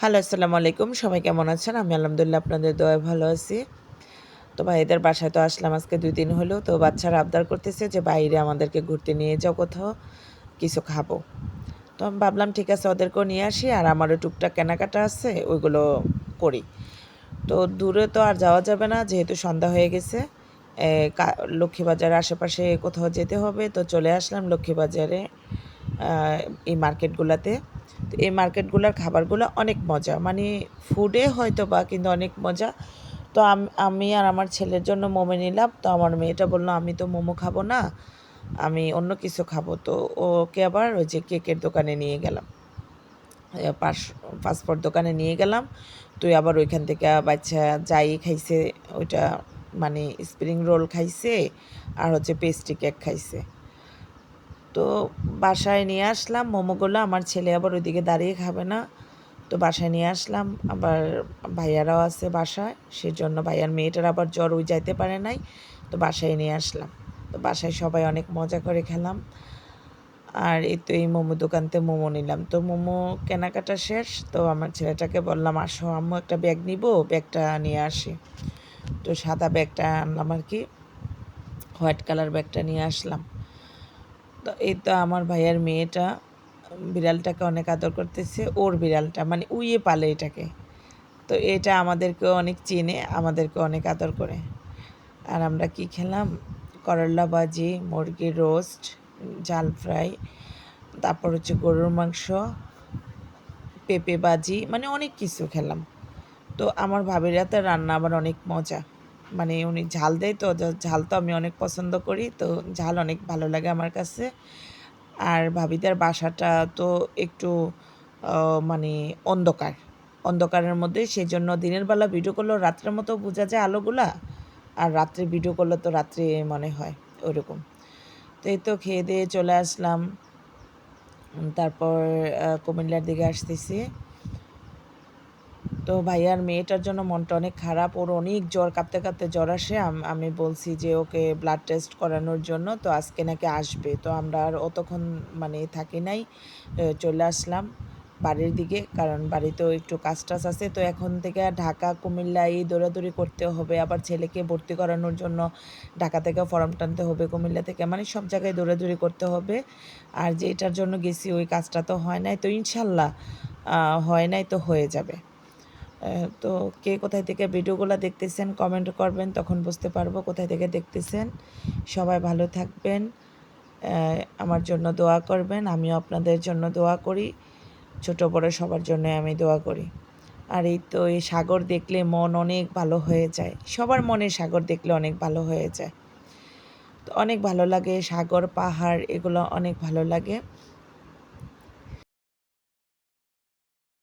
Hello, আসসালামু আলাইকুম। সবাই কেমন আছেন? আমি আলহামদুলিল্লাহ আপনাদের দয়া ভালো আছি। তো ভাইদের বাসায় তো আসলাম, আজকে দুই দিন হলো। তো বাচ্চারা আবদার করতেছে যে বাইরে আমাদেরকে ঘুরতে নিয়ে যাও কোথাও, কিছু খাব। তো আমি ভাবলাম, ঠিক আছে, ওদেরকেও নিয়ে আসি, আর আমারও টুকটাক কেনাকাটা আছে, ওইগুলো করি। তো দূরে তো আর যাওয়া যাবে না, যেহেতু সন্ধ্যা হয়ে গেছে। লক্ষ্মীবাজারের আশেপাশে কোথাও যেতে হবে। তো চলে আসলাম লক্ষ্মীবাজারে এই মার্কেটগুলোতে। তো এই মার্কেটগুলোর খাবারগুলো অনেক মজা। মানে ফুডে হয়তো বা কিন্তু অনেক মজা। তো আমি আর আমার ছেলের জন্য মোমো নিলাম। তো আমার মেয়েটা বলল, আমি তো মোমো খাব না, আমি অন্য কিছু খাব। তো ওকে আবার ওই যে কেকের দোকানে নিয়ে গেলাম। পাস পাসপোর্ট দোকানে নিয়ে গেলাম। তুই আবার ওইখান থেকে বাচ্চা যাই খাইছে, ওইটা মানে স্প্রিং রোল খাইছে, আর হচ্ছে পেস্ট্রি কেক খাইছে। তো বাসায় নিয়ে আসলাম। মোমোগুলো আমার ছেলে আবার ওইদিকে দাঁড়িয়ে খাবে না। তো বাসায় নিয়ে আসলাম। আবার ভাইয়ারাও আছে বাসায়, সেজন্য ভাইয়ার মেয়েটার আবার জ্বর ওই যাইতে পারে নাই। তো বাসায় নিয়ে আসলাম। তো বাসায় সবাই অনেক মজা করে খেলাম। আর এই তো এই মোমো দোকানতে মোমো নিলাম। তো মোমো কেনাকাটা শেষ। তো আমার ছেলেটাকে বললাম, আসো, আম্মু একটা ব্যাগ নিব, ব্যাগটা নিয়ে আসি। তো সাদা ব্যাগটা আনলাম আর কি। হোয়াইট কালার ব্যাগটা নিয়ে আসলাম। তো এই তো আমার ভাইয়ের মেয়েটা বিড়ালটাকে অনেক আদর করতেছে, ওর বিড়ালটা মানে উইয়ে পালে এটাকে। তো এটা আমাদেরকে অনেক চেনে আমাদেরকে অনেক আদর করে। আর আমরা কি খেলাম? করলা ভাজি, মুরগির রোস্ট জাল ফ্রাই, তারপর হচ্ছে গরুর মাংস, পেঁপে ভাজি মানে অনেক কিছু খেলাম। তো আমার ভাবির হাতের রান্না আবার অনেক মজা। মানে উনি ঝাল দেয় তো ঝাল তো আমি অনেক পছন্দ করি, তো ঝাল অনেক ভালো লাগে আমার কাছে। আর ভাবিদের বাসাটা তো একটু মানে অন্ধকার। অন্ধকারের মধ্যে সেই জন্য দিনের বেলা ভিডিও করলেও রাত্রের মতো বোঝা যায় আলোগুলা, আর রাত্রে ভিডিও করলে তো রাত্রে মনে হয় ওইরকম। তো এই তো খেয়ে দিয়ে চলে আসলাম। তারপর কুমিল্লার দিকে আসতেছি। তো ভাইয়ার মেয়েটার জন্য মনটা অনেক খারাপ। ওর অনেক জ্বর, কাঁপতে কাঁপতে জ্বর আসে। আম- বলছি যে ওকে ব্লাড টেস্ট করানোর জন্য, তো আজকে নাকি আসবে। তো আমরা আর অতক্ষণ মানে থাকি নাই চলে আসলাম বাড়ির দিকে, কারণ বাড়িতেও একটু কাজ টাজ আছে। তো এখন থেকে ঢাকা কুমিল্লা এই দৌড়াদৌড়ি করতে হবে। আবার ছেলেকে ভর্তি করানোর জন্য ঢাকা থেকে ফর্ম টানতে হবে কুমিল্লা থেকে। মানে সব জায়গায় দৌড়াদৌড়ি করতে হবে। আর যেটার জন্য গেছি, ওই কাজটা তো হয় নাই। তো ইনশাল্লাহ হয় নাই তো হয়ে যাবে। তো কে কোথায় থেকে ভিডিওগুলো দেখতেছেন কমেন্ট করবেন, তখন বুঝতে পারব কোথায় থেকে দেখতেছেন। সবাই ভালো থাকবেন আমার জন্য দোয়া করবেন, আমিও আপনাদের জন্য দোয়া করি, ছোট বড় সবার জন্য আমি দোয়া করি। আর এই তো এই সাগর দেখলে মন অনেক ভালো হয়ে যায়, সবার মনে সাগর দেখলে অনেক ভালো হয়ে যায়। তো অনেক ভালো লাগে, সাগর, পাহাড়, এগুলো অনেক ভালো লাগে।